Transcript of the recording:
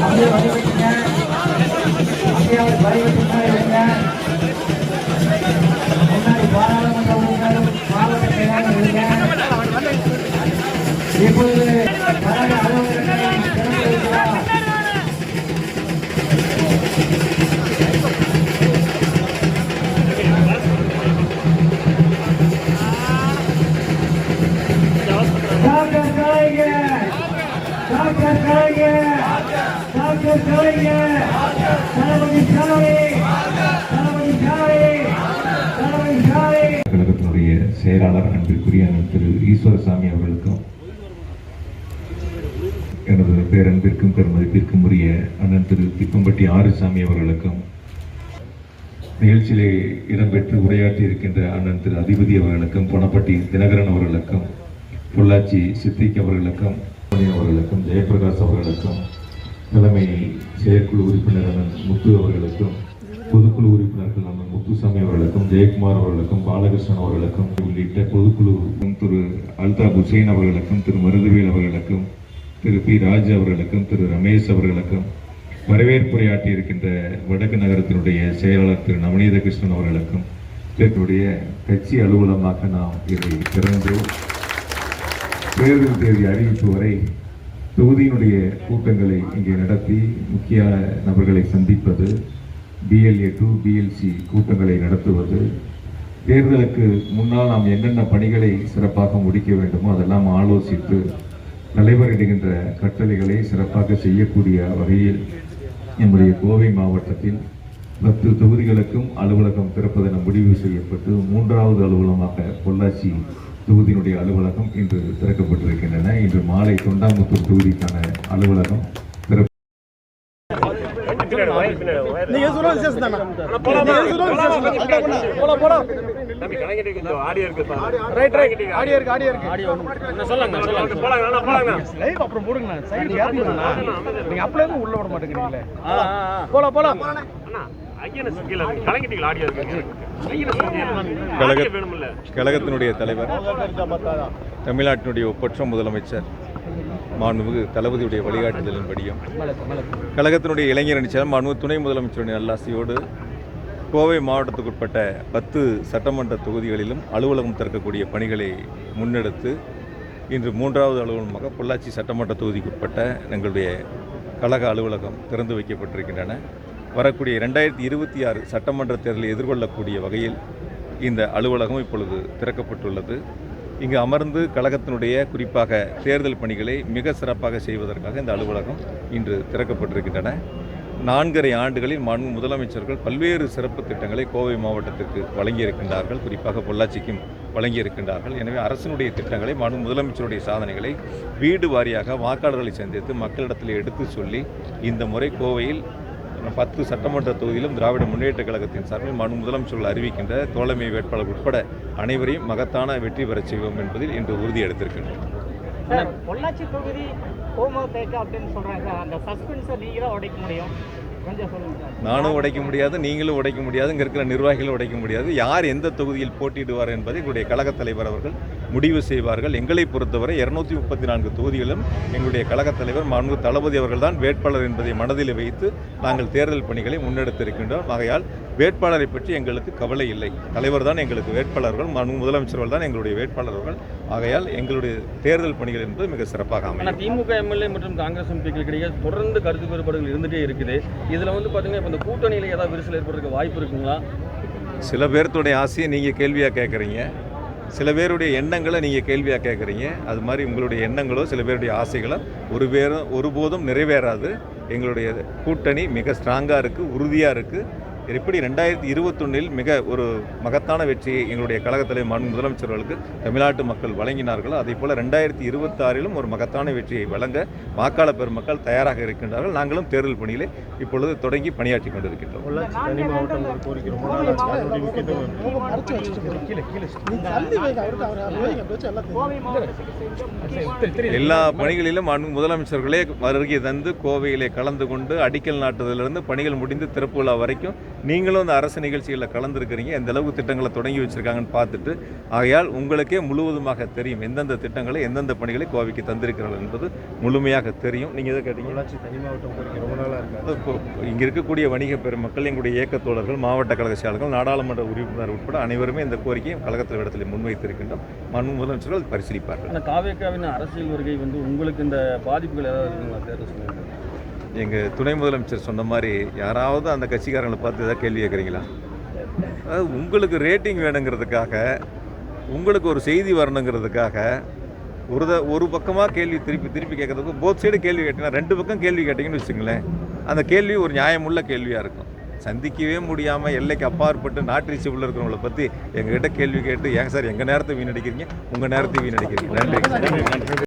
அப்படியே வழிபட்டுங்க அப்படியே வழிபட்டுங்க செயலாளர் அன்பிற்குரிய திரு ஈஸ்வரசாமி அவர்களுக்கும் எனது பேரன்பிற்கும் பெருமதிப்பிற்கும் உரிய அண்ணன் திரு திப்பம்பட்டி ஆறுசாமி அவர்களுக்கும் நிகழ்ச்சியிலே இடம்பெற்று உரையாற்றி இருக்கின்ற அண்ணன் திரு அதிபதி அவர்களுக்கும் பொனப்பட்டி தினகரன் அவர்களுக்கும் பொள்ளாச்சி சித்திக் அவர்களுக்கும் அவர்களுக்கும் ஜெயபிரகாஷ் அவர்களுக்கும் தலைமை செயற்குழு உறுப்பினர் அண்ணன் முத்து அவர்களுக்கும் பொதுக்குழு உறுப்பினர்கள் நம்ம முத்துசாமி அவர்களுக்கும் ஜெயக்குமார் அவர்களுக்கும் பாலகிருஷ்ணன் அவர்களுக்கும் உள்ளிட்ட பொதுக்குழு திரு அல்தாப் ஹுசைன் அவர்களுக்கும் திரு மருதுவேல் அவர்களுக்கும் திரு பி ராஜ் அவர்களுக்கும் திரு ரமேஷ் அவர்களுக்கும் வரவேற்புரையாற்றி இருக்கின்ற வடக்கு நகரத்தினுடைய செயலாளர் திரு நவநீத கிருஷ்ணன் அவர்களுக்கும் என்னுடைய கட்சி அலுவலமாக நாம் இதை திறந்து தேர்தல் தேதி அறிவிப்பு வரை தொகுதியினுடைய கூட்டங்களை இங்கே நடத்தி முக்கிய நபர்களை சந்திப்பது பிஎல்ஏ டூ பிஎல்சி கூட்டங்களை நடத்துவது. தேர்தலுக்கு முன்னால் நாம் என்னென்ன பணிகளை சிறப்பாக முடிக்க வேண்டுமோ அதெல்லாம் ஆலோசித்து தலைவரிடுகின்ற கட்டளைகளை சிறப்பாக செய்யக்கூடிய வகையில் நம்முடைய கோவை மாவட்டத்தில் பத்து தொகுதிகளுக்கும் அலுவலகம் திறப்பதென முடிவு செய்யப்பட்டு மூன்றாவது அலுவலகமாக பொள்ளாச்சி தொகுதியினுடைய அலுவலகம் இன்று திறக்கப்பட்டிருக்கின்றன. இன்று மாலை தொண்டாமுத்தூர் தொகுதிக்கான அலுவலகம் நீங்க சொல்ற விசேஷம் தானே. நீங்க சொல்ற விசேஷம் தான். அதான் பண்ணு. போலாம் போலாம். தம்பி கணக்கிட்டு கொஞ்சம் ஆடியோ இருக்கு ரைட் ரைட் ஆடியோ இருக்கு ஆடியோ இருக்கு. ஆடியோ சொல்லுங்க சொல்லுங்க. போலாங்க அண்ணா, போலாங்க லைவ் அப்புறம் போடுங்கண்ணா. சைடு ஏறணும்ண்ணா நீங்க அப்பல இருந்து உள்ள விட மாட்டேங்கிறீங்களே. போலாம் போலாம். அண்ணா கழகத்தினுடைய தலைவர் தமிழ்நாட்டினுடைய ஒப்பற்ற முதலமைச்சர் மாண்புமிகு தளபதியுடைய வழிகாட்டுதலின்படியும். கழகத்தினுடைய இளைஞரணி செயலர் மாண்புமிகு துணை முதலமைச்சருடைய நல்லாசியோடு கோவை மாவட்டத்துக்குட்பட்ட பத்து சட்டமன்ற தொகுதிகளிலும் அலுவலகம் திறக்கக்கூடிய பணிகளை முன்னெடுத்து இன்று மூன்றாவது அலுவலகமாக பொள்ளாச்சி சட்டமன்ற தொகுதிக்குட்பட்ட எங்களுடைய கழக அலுவலகம் திறந்து வைக்கப்பட்டிருக்கின்றன. வரக்கூடிய ரெண்டாயிரத்தி இருபத்தி ஆறு சட்டமன்ற தேர்தலை எதிர்கொள்ளக்கூடிய வகையில் இந்த அலுவலகம் இப்பொழுது திறக்கப்பட்டுள்ளது. இங்கு அமர்ந்து கழகத்தினுடைய குறிப்பாக தேர்தல் பணிகளை மிக சிறப்பாக செய்வதற்காக இந்த அலுவலகம் இன்று திறக்கப்பட்டிருக்கின்றன. நான்கரை ஆண்டுகளில் மாண்பு முதலமைச்சர்கள் பல்வேறு சிறப்பு திட்டங்களை கோவை மாவட்டத்திற்கு வழங்கியிருக்கின்றார்கள். குறிப்பாக பொள்ளாச்சிக்கும் வழங்கியிருக்கின்றார்கள். எனவே அரசினுடைய திட்டங்களை மாண்பு முதலமைச்சருடைய சாதனைகளை வீடு வாரியாக வாக்காளர்களை சந்தித்து மக்களிடத்தில் எடுத்து சொல்லி இந்த முறை கோவையில் பத்து சட்டமன்ற தொகுதியிலும் திராவிட முன்னேற்ற கழகத்தின் சார்பில் மனு முதலமைச்சர்கள் அறிவிக்கின்ற தோழமை வேட்பாளர் உட்பட அனைவரையும் மகத்தான வெற்றி பெறச் செய்வோம் என்பதில் இன்று உறுதி எடுத்திருக்கின்றோம். பொள்ளாச்சி தொகுதி ஹோமோ தேக்க அப்படின்னு சொல்றாங்க. அந்த சஸ்பென்ஸை நீங்க தான் உடைக்க முடியும். நானும் உடைக்க முடியாது நீங்களும் உடைக்க முடியாது இங்கே இருக்கிற நிர்வாகிகளும் உடைக்க முடியாது. யார் எந்த தொகுதியில் போட்டியிடுவார் என்பதை எங்களுடைய கழகத் தலைவர் அவர்கள் முடிவு செய்வார்கள். எங்களை பொறுத்தவரை இருநூத்தி முப்பத்தி நான்கு தொகுதிகளும் எங்களுடைய கழகத் தலைவர் மாண்பு தளபதி அவர்கள் தான் வேட்பாளர் என்பதை மனதில் வைத்து நாங்கள் தேர்தல் பணிகளை முன்னெடுத்திருக்கின்றோம். ஆகையால் வேட்பாளரை பற்றி எங்களுக்கு கவலை இல்லை. தலைவர் தான் எங்களுக்கு வேட்பாளர்கள் முதலமைச்சர்கள் தான் எங்களுடைய வேட்பாளர்கள். ஆகையால் எங்களுடைய தேர்தல் பணிகள் என்பது மிக சிறப்பாக அமையும். திமுக எம்எல்ஏ மற்றும் காங்கிரஸ் எம்பிக்கள் இடையே தொடர்ந்து கருத்து வேறுபாடுகள் இருந்துட்டே இருக்குது. இதுல வந்து பாத்தீங்கன்னா இப்ப இந்த கூட்டணியில ஏதாவது விரிசல் ஏற்படுறதுக்கு வாய்ப்பு இருக்குங்களா? சில பேர்த்துடைய ஆசையை நீங்கள் கேள்வியாக கேட்குறீங்க சில பேருடைய எண்ணங்களை நீங்கள் கேள்வியாக கேட்குறீங்க அது மாதிரி உங்களுடைய எண்ணங்களோ சில பேருடைய ஆசைகளோ ஒரு பேரும் ஒருபோதும் நிறைவேறாது. எங்களுடைய கூட்டணி மிக ஸ்ட்ராங்காக இருக்குது உறுதியாக இருக்குது எப்படி ரெண்டாயிரத்தி இருபத்தொன்னில் மிக ஒரு மகத்தான வெற்றியை எங்களுடைய கழகத்திலே முதலமைச்சர்களுக்கு தமிழ்நாட்டு மக்கள் வழங்கினார்களோ. அதே போல் ரெண்டாயிரத்தி இருபத்தாறிலும் ஒரு மகத்தான வெற்றியை வழங்க வாக்காளர் பெருமக்கள் தயாராக இருக்கின்றார்கள். நாங்களும் தேர்தல் பணியிலே இப்பொழுது தொடங்கி பணியாற்றி கொண்டிருக்கின்றோம். எல்லா பணிகளிலும் முதலமைச்சர்களே வருகை தந்து கோவையிலே கலந்து கொண்டு அடிக்கல் நாட்டுதலிருந்து பணிகள் முடிந்து திறப்பு விழா வரைக்கும் நீங்களும் அந்த அரசு நிகழ்ச்சிகளில் கலந்துருக்கிறீங்க. எந்த அளவுக்கு திட்டங்களை தொடங்கி வச்சிருக்காங்கன்னு பார்த்துட்டு ஆகையால் உங்களுக்கே முழுவதுமாக தெரியும் எந்தெந்த திட்டங்களை எந்தெந்த பணிகளை கோவைக்கு தந்திருக்கிறார்கள் என்பது முழுமையாக தெரியும். நீங்கள் எதை கேட்டீங்க? தனி மாவட்டம் கோரிக்கை ரொம்ப நாளாக இருக்கு? இப்போ இங்கே இருக்கக்கூடிய வணிக பெருமக்கள் எங்களுடைய இயக்கத் தோழர்கள் மாவட்ட கழக செயலாளர்கள் நாடாளுமன்ற உறுப்பினர் உட்பட அனைவருமே இந்த கோரிக்கையை கழகத்தில் இடத்தில் முன்வைத்திருக்கின்றோம். மனு முதலமைச்சர்கள் பரிசீலிப்பார்கள். காவேக்காவின் அரசியல் வருகை வந்து உங்களுக்கு இந்த பாதிப்புகள் ஏதாவது இருக்குங்களா? தேர்தல் எங்கள் துணை முதலமைச்சர் சொன்ன மாதிரி யாராவது அந்த கட்சிக்காரங்களை பார்த்து ஏதாவது கேள்வி கேட்குறீங்களா? அதாவது உங்களுக்கு ரேட்டிங் வேணுங்கிறதுக்காக உங்களுக்கு ஒரு செய்தி வரணுங்கிறதுக்காக ஒரு த ஒரு பக்கமாக கேள்வி திருப்பி திருப்பி கேட்குறதுக்கு போத் சைடு கேள்வி கேட்டிங்கன்னா ரெண்டு பக்கம் கேள்வி கேட்டிங்கன்னு வச்சுங்களேன் அந்த கேள்வி ஒரு நியாயமுள்ள கேள்வியாக இருக்கும். சந்திக்கவே முடியாமல் எல்லைக்கு அப்பாற்பட்டு நாட்டு ரிசீவில் இருக்கிறவங்கள பற்றி எங்ககிட்ட கேள்வி கேட்டு ஏங்க சார் எங்கள் நேரத்தை வீணடிக்கிறீங்க? உங்கள் நேரத்தை வீணடிக்கிறீங்க. நன்றி.